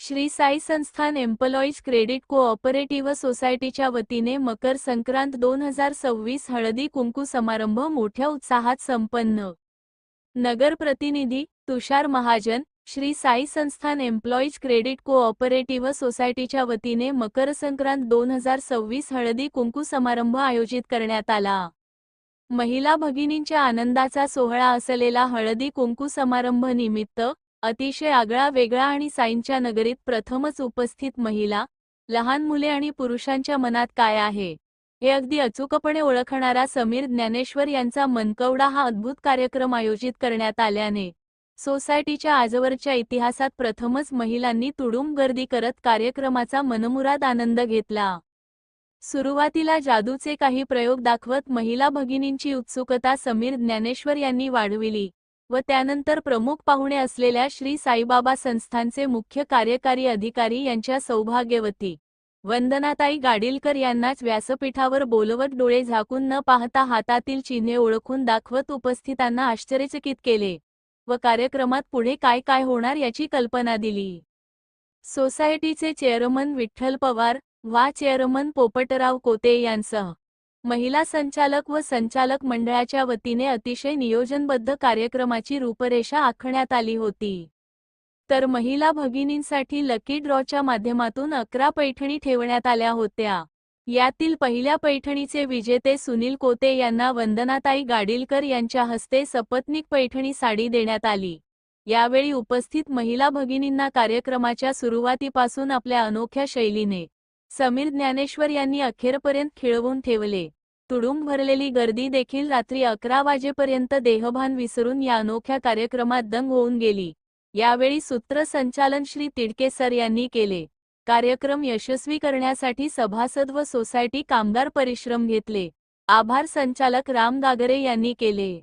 श्री साई संस्थान employees credit cooperative सोसायटीच्या वतीने मकर संक्रांत दोन हजार सव्वीस हळदी कुंकू समारंभ मोठ्या उत्साहात संपन्न. नगर प्रतिनिधी तुषार महाजन श्री साई संस्थान एम्प्लॉईज क्रेडिट कोऑपरेटिव्ह सोसायटीच्या वतीने मकर संक्रांत दोन हजार सव्वीस हळदी कुंकू समारंभ आयोजित करण्यात आला. महिला भगिनींच्या आनंदाचा सोहळा असलेला हळदी कुंकू समारंभ निमित्त अतिशय आगळा वेगळा आणि साईंच्या नगरीत प्रथमच उपस्थित महिला लहान मुले आणि पुरुषांच्या मनात काय आहे? हे अगदी अचूकपणे ओळखणारा समीर ज्ञानेश्वर यांचा मनकवडा हा अद्भुत कार्यक्रम आयोजित करण्यात आल्याने सोसायटीच्या आजवरच्या इतिहासात प्रथमच महिलांनी तुडुंब गर्दी करत कार्यक्रमाचा मनमुराद आनंद घेतला. सुरुवातीला जादूचे काही प्रयोग दाखवत महिला भगिनींची उत्सुकता समीर ज्ञानेश्वर यांनी वाढविली. व त्यानंतर प्रमुख पाहुणे असलेल्या श्री साईबाबा संस्थानचे मुख्य कार्यकारी अधिकारी यांच्या सौभाग्यवती. वंदनाताई गाडीलकर यांनाच व्यासपीठावर बोलवत डोळे झाकून न पाहता हातातील चिन्हे ओळखून दाखवत उपस्थितांना आश्चर्यचकित केले. व कार्यक्रमात पुढे काय काय होणार याची कल्पना दिली. सोसायटीचे चेअरमन विठ्ठल पवार वा चेअरमन पोपटराव कोते यांसह महिला संचालक व संचालक मंडळाच्या वतीने अतिशय नियोजनबद्ध कार्यक्रमाची रूपरेषा आखण्यात आली होती. तर महिला भगिनींसाठी लकी ड्रॉच्या माध्यमातून अकरा पैठणी ठेवण्यात आल्या होत्या. यातील पहिल्या पैठणीचे विजेते सुनील कोते यांना वंदनाताई गाडीलकर यांच्या हस्ते सपत्निक पैठणी साडी देण्यात आली. यावेळी उपस्थित महिला भगिनींना कार्यक्रमाच्या सुरुवातीपासून आपल्या अनोख्या शैलीने समीर ज्ञानेश्वर यांनी अखेरपर्यंत खिळवून ठेवले. तुडुंब भरलेली गर्दी देखील रात्री अकरा वाजेपर्यंत देहभान विसरून या अनोख्या कार्यक्रमात दंग होऊन गेली. यावेळी सूत्रसंचालन श्री तिडके सर यांनी केले. कार्यक्रम यशस्वी करण्यासाठी सभासद व सोसायटी कामगार परिश्रम घेतले. आभार संचालक राम गागरे यांनी केले.